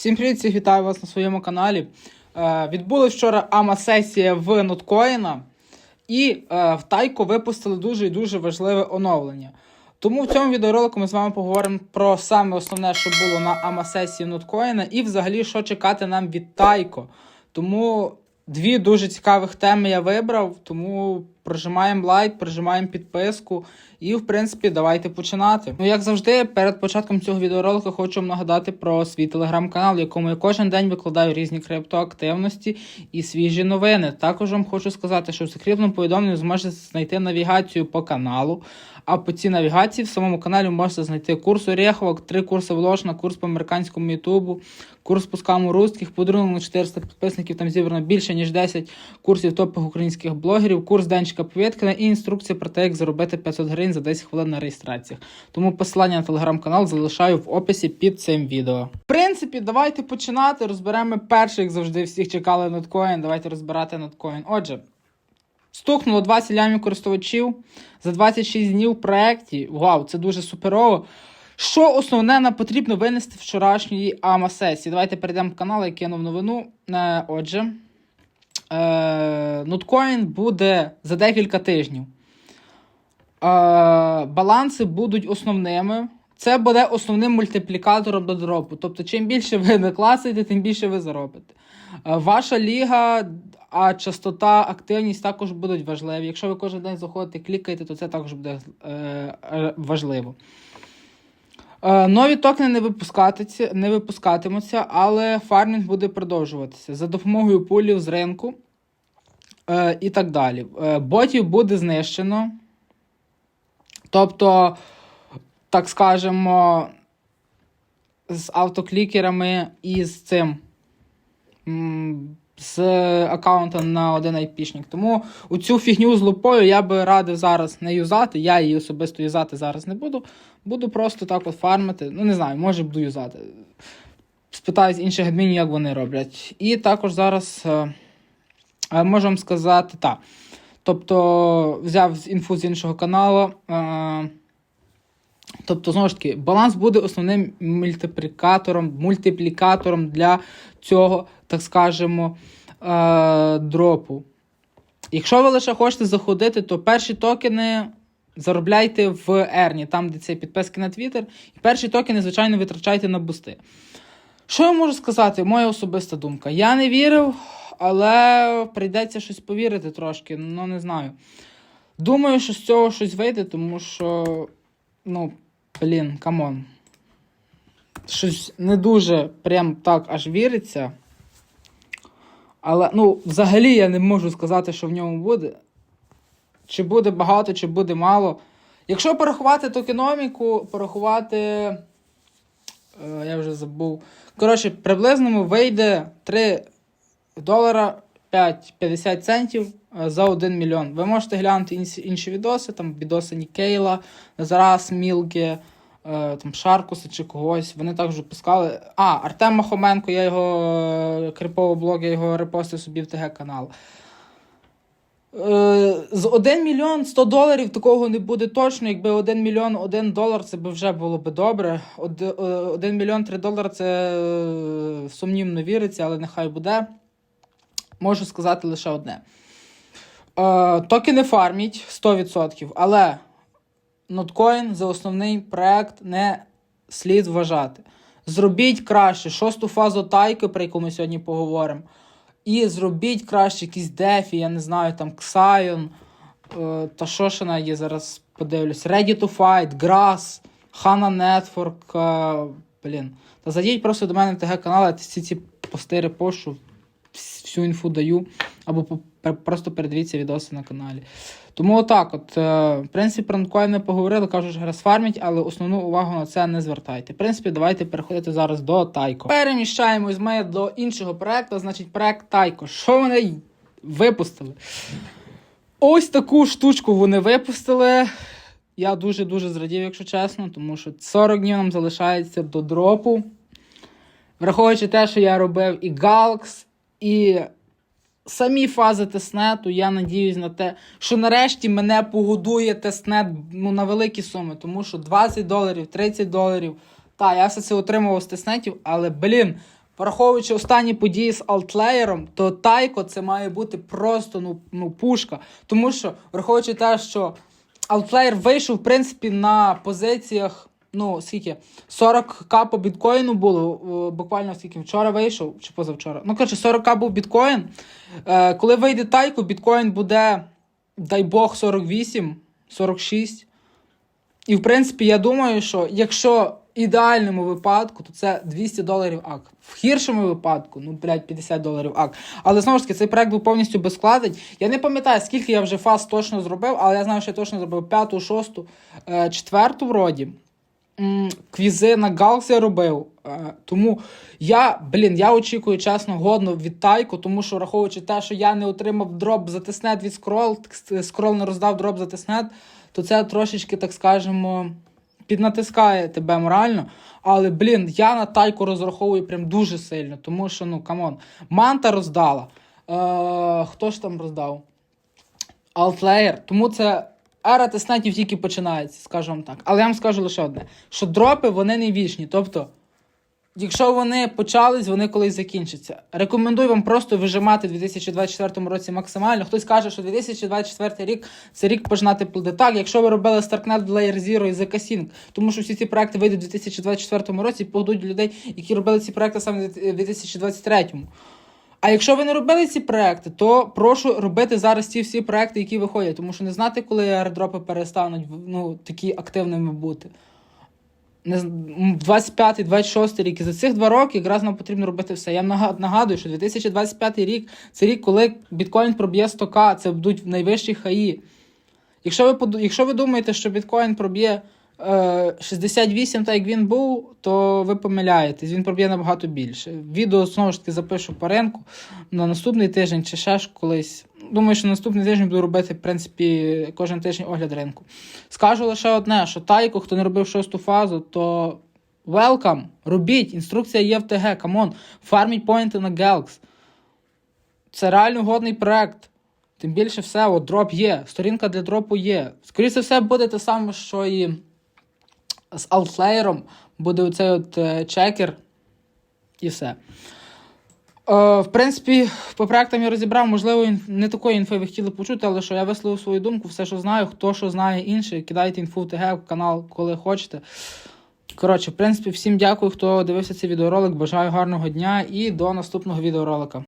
Всім привіт, всіх вітаю вас на своєму каналі. Е, відбулась вчора АМА-сесія в Ноткоїна, і е, в Тайко випустили дуже і дуже важливе оновлення. Тому в цьому відеоролику ми з вами поговоримо про саме основне, що було на АМА-сесії Ноткоїна, і взагалі, що чекати нам від Тайко. Тому дві дуже цікавих теми я вибрав, тому прожимаємо лайк, прожимаємо підписку. І, в принципі, давайте починати. Ну, як завжди, перед початком цього відеоролику хочу вам нагадати про свій телеграм-канал, в якому я кожен день викладаю різні криптоактивності і свіжі новини. Також вам хочу сказати, що в закріпленому повідомленні зможете знайти навігацію по каналу. А по цій навігації в самому каналі можете знайти курс ореховок, три курси вложено, курс по американському ютубу, курс по скаму русських, подарунок на 400 підписників. Там зібрано більше ніж 10 курсів топових українських блогерів, курс Денчика Повєткина і інструкція про те, як заробити 500 гривень за 10 хвилин на реєстраціях. Тому посилання на телеграм-канал залишаю в описі під цим відео. В принципі, давайте починати. Розберемо перший, як завжди, всіх чекали ноткоін. Давайте розбирати ноткоін. Отже. Стукнуло 20 лямів користувачів за 26 днів в проєкті. Вау, це дуже суперово. Що основне нам потрібно винести вчорашньої АМА-сесії? Давайте перейдемо в канал, я кинув новину. Е, отже, е, ноткоін буде за декілька тижнів. Е, баланси будуть основними. Це буде основним мультиплікатором до дропу. Тобто, чим більше ви накласите, тим більше ви заробите. Е, Ваша ліга, а частота, активність також будуть важливі. Якщо ви кожен день заходите, клікаєте, то це також буде е, важливо. Е, Нові токени не, випускатиться- не випускатимуться, але фармінг буде продовжуватися за допомогою пулів з ринку е, і так далі. Е, Ботів буде знищено. Тобто, так скажемо, з автоклікерами і з цим. З аккаунта на один айпішник. Тому у цю фігню з лупою я би радив зараз не юзати. Я її особисто юзати зараз не буду. Буду просто так от фармити. Ну, не знаю, може буду юзати. Спитаю з інших адмінів, як вони роблять. І також зараз е, е, можу вам сказати так. Тобто, взяв інфу з іншого каналу. Тобто, знову ж таки, баланс буде основним мультиплікатором, мультиплікатором для цього, так скажемо, е, дропу. Якщо ви лише хочете заходити, то перші токени заробляйте в Ерні, там, де це підписки на Twitter, і перші токени, звичайно, витрачайте на бусти. Що я можу сказати? Моя особиста думка. Я не вірив, але прийдеться щось повірити трошки, ну не знаю. Думаю, що з цього щось вийде, тому що, ну, блін, камон. Щось не дуже прям так аж віриться. Але, ну, взагалі я не можу сказати, що в ньому буде. Чи буде багато, чи буде мало. Якщо порахувати токеноміку, порахувати. Е, я вже забув. Коротше, приблизно вийде 3 долара 5,50 центів е, за 1 мільйон. Ви можете глянути інші, відоси, там відоси Нікейла, Назарас, Мілки, е, там Шаркуса чи когось. Вони також випускали. А, Артем Махоменко, я його е, блог, я його репостив собі в ТГ канал. З 1 мільйон 100 доларів такого не буде точно. Якби 1 мільйон 1 долар, це би вже було би добре. 1 мільйон 3 долари це сумнівно віриться, але нехай буде. Можу сказати лише одне. Е, токени фарміть 100%, але ноткоін за основний проект не слід вважати. Зробіть краще шосту фазу тайки, про яку ми сьогодні поговоримо. І зробіть краще якісь дефі, я не знаю, там Ксайон. Е, та що ще навіть є зараз подивлюсь. Ready to Fight, Grass, Hana Network. Е, блін. Та зайдіть просто до мене в ТГ канал, я всі ці пости репощу, вс- всю інфу даю. Або просто передивіться відоси на каналі. Тому отак, от, е, в принципі, про ноткоін ми поговорили, кажуть, що розфарміть, але основну увагу на це не звертайте. В принципі, давайте переходити зараз до Тайко. Переміщаємось ми до іншого проекту, значить, проект Тайко. Що вони випустили? Ось таку штучку вони випустили. Я дуже-дуже зрадів, якщо чесно, тому що 40 днів нам залишається до дропу. Враховуючи те, що я робив і Галкс, і самі фази тестнету, я надіюсь на те, що нарешті мене погодує тестнет ну, на великі суми, тому що 20 доларів, 30 доларів. Та, я все це отримував з тестнетів, але, блін, враховуючи останні події з Алтлеєром, то Тайко це має бути просто ну, ну, пушка. Тому що, враховуючи те, що Outlayer вийшов, в принципі, на позиціях. Ну, скільки? 40к по біткоїну було. Буквально скільки вчора вийшов, чи позавчора. Ну, коротше, 40к був біткоін. Е, коли вийде тайко, біткоін буде, дай Бог, 48, 46. І, в принципі, я думаю, що якщо ідеальному випадку, то це 200 доларів ак. В гіршому випадку, ну, блядь, 50 доларів ак. Але знову ж таки, цей проект був повністю безскладний. Я не пам'ятаю, скільки я вже фаз точно зробив, але я знаю, що я точно зробив п'яту, шосту, е, четверту вроді. Квізи на Галкс я робив. Е, Тому я, блін, я очікую чесно годно від Тайко, тому що враховуючи те, що я не отримав дроп за тиснет від скрол, скрол не роздав дроп за тиснет, то це трошечки, так скажемо, піднатискає тебе морально. Але, блін, я на тайку розраховую прям дуже сильно, тому що, ну, камон, манта роздала. Е, хто ж там роздав? Outlayer. Тому це ера тиснетів тільки починається, скажу вам так. Але я вам скажу лише одне: що дропи вони не вічні. Тобто, якщо вони почались, вони колись закінчаться. Рекомендую вам просто вижимати в 2024 році максимально. Хтось каже, що 2024 рік це рік пожинати плоди. Так, якщо ви робили StarkNet, Layer Zero і ZK Sync, тому що всі ці проекти вийдуть у 2024 році і погодуть людей, які робили ці проекти саме в 2023. А якщо ви не робили ці проекти, то прошу робити зараз ті всі проекти, які виходять, тому що не знати, коли аеродропи перестануть ну, такі активними бути. Не з- м, 25 26 рік. І за цих два роки якраз нам потрібно робити все. Я нагадую, що 2025 рік це рік, коли біткоін проб'є 100к, це будуть найвищі хаї. Якщо ви, якщо ви думаєте, що біткоін проб'є 68, так як він був, то ви помиляєтесь, він проб'є набагато більше. Відео знову ж таки запишу по ринку на наступний тиждень чи ще ж колись. Думаю, що наступний тиждень буду робити, в принципі, кожен тиждень огляд ринку. Скажу лише одне: що тайко, хто не робив шосту фазу, то welcome, робіть, інструкція є в ТГ, камон, фарміть поінти на Gelx. Це реально годний проект. Тим більше все, от дроп є, сторінка для дропу є. Скоріше все, буде те саме, що і з Outlayer буде оцей от е, чекер і все. Е, в принципі, по проектам я розібрав, можливо, не такої інфи ви хотіли почути, але що я висловив свою думку, все, що знаю, хто що знає інше, кидайте інфу в ТГ в канал, коли хочете. Коротше, в принципі, всім дякую, хто дивився цей відеоролик. Бажаю гарного дня і до наступного відеоролика.